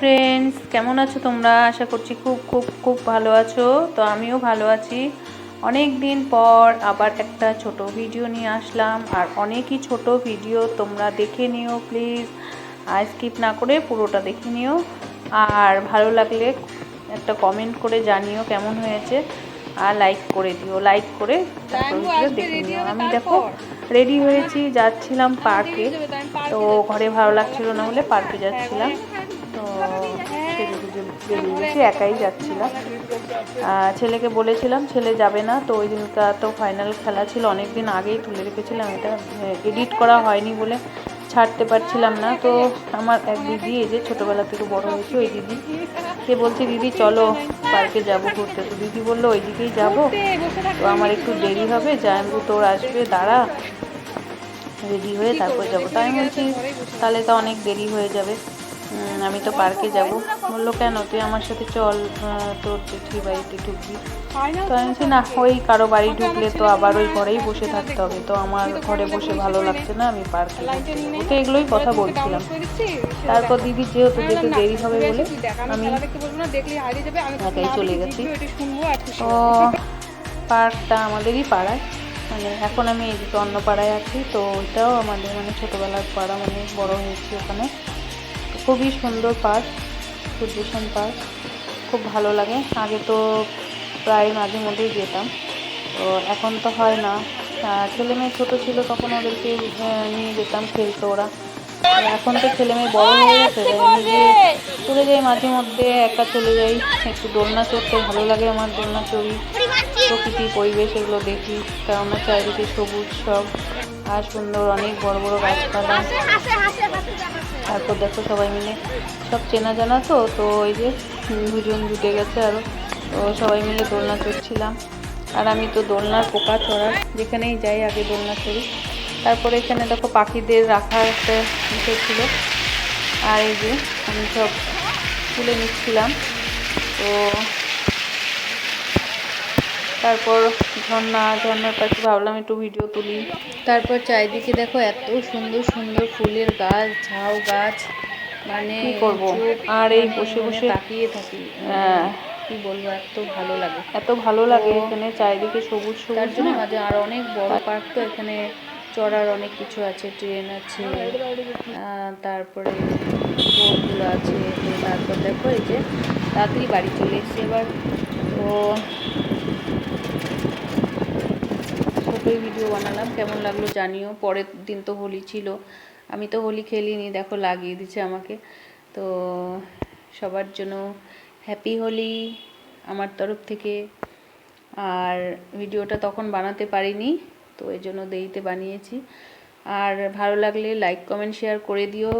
Friends কেমন আছো তোমরা? আশা করছি খুব খুব খুব ভালো আছো। তো আমিও ভালো আছি। অনেক দিন পর আবার একটা ছোট ভিডিও নিয়ে আসলাম। আর অনেকই ছোট ভিডিও তোমরা দেখে নিও প্লিজ আর স্কিপ না করে পুরোটা দেখে নিও। আর ভালো লাগলে একটা কমেন্ট করে জানিও কেমন হয়েছে। আর লাইক করে দিও লাইক করে দেখে নিও। আমি দেখো রেডি হয়েছি যাচ্ছিলাম পার্কে তো ঘরে ভালো লাগছিল না বলে পার্কে যাচ্ছিলাম। বেরিয়ে একাই যাচ্ছিলাম ছেলেকে বলেছিলাম, ছেলে যাবে না। তো ওই দিনটা তো ফাইনাল খেলা ছিল অনেক দিন আগেই তুলে রেখেছিলাম। এটা এডিট করা হয়নি বলে ছাড়তে পারছিলাম না। তো আমার এক দিদি, এই যে ছোটোবেলা থেকে বড় হয়েছে, ওই দিদি, সে বলছে, দিদি, চলো পার্কে যাব ঘুরতে। তো দিদি বলল, ওই দিকেই যাব। তো আমার একটু দেরি হবে, জানবু তোর আসবে, দাঁড়া। রেডি হয়ে তারপর যাব। তাই বলছি, তাহলে তো অনেক দেরি হয়ে যাবে। আমি তো পার্কে যাব। বলল কেন? তুই আমার সাথে চল তোর জেঠির বাড়িতে ঢুকবি। তো আমি বলছি না ওই কারও বাড়ি ঢুকলে তো আবার ওই ঘরেই বসে থাকতে হবে। তো আমার ঘরে বসে ভালো লাগছে না আমি পার্কে তো এগুলোই কথা বলছিলাম। তারপর দিদি যেহেতু যেতে দেরি হবে বলে আমি একাই চলে গেছি। তো পার্কটা আমাদেরই পাড়ায়। মানে এখন আমি এদিকে অন্য পাড়ায় আছি তো ওইটাও আমাদের মানে ছোটোবেলার পাড়া মানে বড় হয়েছি ওখানে। খুবই সুন্দর পার্ক সূর্যসেন পার্ক। খুব ভালো লাগে। আগে তো প্রায় মাঝে মধ্যেই যেতাম। তো এখন তো হয় না। ছেলে মেয়ে ছোটো ছিল তখন ওদেরকে নিয়ে যেতাম খেলতো ওরা। এখন তো ছেলে মেয়ে বড় হয়ে গেছে চলে যাই মাঝে মধ্যে একা চলে যাই, একটু দোলনা চড়তে ভালো লাগে আমার দোলনা চড়ি। প্রকৃতি, পরিবেশ এগুলো দেখি। কেননা চারিদিকে সবুজ সব। আর সুন্দর অনেক বড় বড় গাছপালা। তারপর দেখো সবাই মিলে সব চেনা জানা তো তো ওই যে দুজন জুটে গেছে আরও তো সবাই মিলে দোলনা চড়ছিলাম। আর আমি তো দোলনার পোকা চড়ার যেখানেই যাই আগে দোলনা চড়ি তারপরে এখানে দেখো পাখিদের রাখার একটা বিষয় ছিল। আর এই যে আমি সব তুলে নিচ্ছিলাম। তো তারপর ঝর্ণা ঝর্ণার পাশে ভাবলাম একটু ভিডিও তুলি। তারপর চারিদিকে দেখো এত সুন্দর সুন্দর ফুলের গাছ ঝাউ গাছ মানে কি করব? আর এই মানে বসে বসে- তাকিয়ে থাকি। হ্যাঁ। কি বলব এত ভালো লাগে। এত ভালো লাগে এখানে চারিদিকে সবুজ তার সবুজ জন্য মাঝে আর অনেক বড় পার্ক তো এখানে চড়ার অনেক কিছু আছে ট্রেন আছে তারপরে বোটগুলো আছে তো তারপর দেখো এই যে তাড়াতাড়ি বাড়ি চলে এসেছি এবার। তো ছোটোই ভিডিও বানালাম। কেমন লাগল জানিও। পরের দিন তো হোলি ছিল। আমি তো হোলি খেলিনি, দেখো লাগিয়ে দিচ্ছে আমাকে। তো সবার জন্য হ্যাপি হোলি আমার তরফ থেকে। আর ভিডিওটা তখন বানাতে পারিনি, তো এই জন্য দেরিতে বানিয়েছি। আর ভালো লাগলে লাইক কমেন্ট শেয়ার করে দিও।